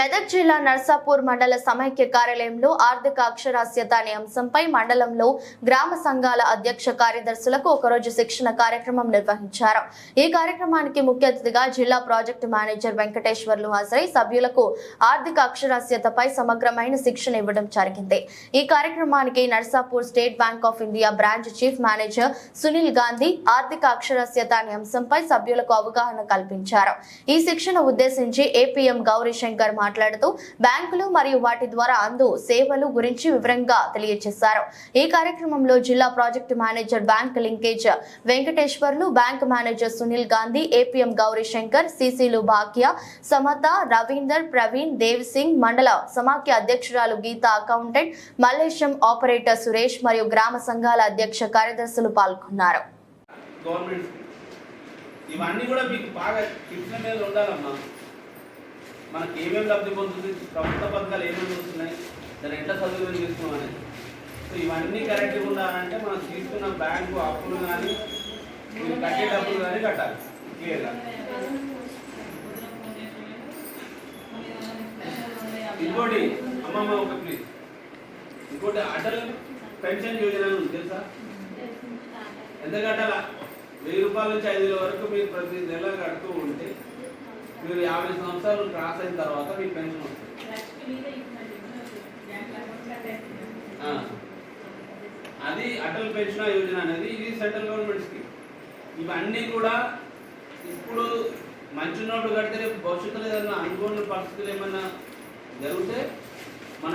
మెదక్ జిల్లా నర్సాపూర్ మండల సమైక్య కార్యాలయంలో ఆర్థిక అక్షరాస్యత అనే అంశంపై మండలంలో గ్రామ సంఘాల అధ్యక్ష కార్యదర్శులకు ఒకరోజు శిక్షణ కార్యక్రమం నిర్వహించారు. ఈ కార్యక్రమానికి ముఖ్య అతిథిగా జిల్లా ప్రాజెక్టు మేనేజర్ వెంకటేశ్వర్లు హాజరై సభ్యులకు ఆర్థిక అక్షరాస్యతపై సమగ్రమైన శిక్షణ ఇవ్వడం జరిగింది. ఈ కార్యక్రమానికి Narsapur state bank of India branch chief manager Sunil Gandhi ఆర్థిక అక్షరాస్యత అనే అంశంపై సభ్యులకు అవగాహన కల్పించారు. ఈ శిక్షణ ఉద్దేశించి ఏపీఎం గౌరీ శంకర్ మాట్లాడుతూ బ్యాంకులు మరియు వాటి ద్వారా అందు సేవలు గురించి వివరంగా తెలియజేశారు. ఈ కార్యక్రమంలో జిల్లా project manager bank linkage Venkateswarlu bank manager Sunil Gandhi APM Gaurishankar సిసిలు Bhagya Samatha Ravinder Praveen Dev Singh మండల సమాఖ్య అధ్యక్షురాలు గీత అకౌంటెంట్ మల్లేశం ఆపరేటర్ సురేష్ మరియు గ్రామ సంఘాల అధ్యక్ష కార్యదర్శులు పాల్గొన్నారు. ఇవన్నీ కూడా మీకు బాగా కిట్ల మీద ఉండాలమ్మా. మనకి ఏమేమి లబ్ధి పొందుతుంది? ప్రభుత్వ పథకాలు ఏమేమి వస్తున్నాయి? దాన్ని ఎట్లా సదుపాయం తీసుకున్నాం అనేది. సో ఇవన్నీ కరెక్ట్గా ఉండాలంటే మనం తీసుకున్న బ్యాంకు అప్పులు కానీ మీరు కట్టే డబ్బులు కానీ కట్టాలి. క్లియర్గా? ఇంకోటి అమ్మమ్మ ఒక ప్లీజ్. ఇంకోటి అటల్ పెన్షన్ యోజన అని ఉంది తెలుసా? ఎంత కట్టాలా? వెయ్యి రూపాయల నుంచి ఐదు వేల వరకు మీరు ప్రతి నెల కడుతూ ఉంటే మీరు యాభై సంవత్సరాలు క్రాస్ అయిన తర్వాత మీకు పెన్షన్ వస్తుంది. ఆ. అది అటల్ పెన్షన్ యోజన అనేది ఇది సెంట్రల్ గవర్నమెంట్ స్కీమ్. ఇవన్నీ కూడా ఇప్పుడు మంచి నోట్లు కడితే రేపు భవిష్యత్తులో ఏదైనా అనుకోని పరిస్థితులు ఏమైనా జరిగితే మన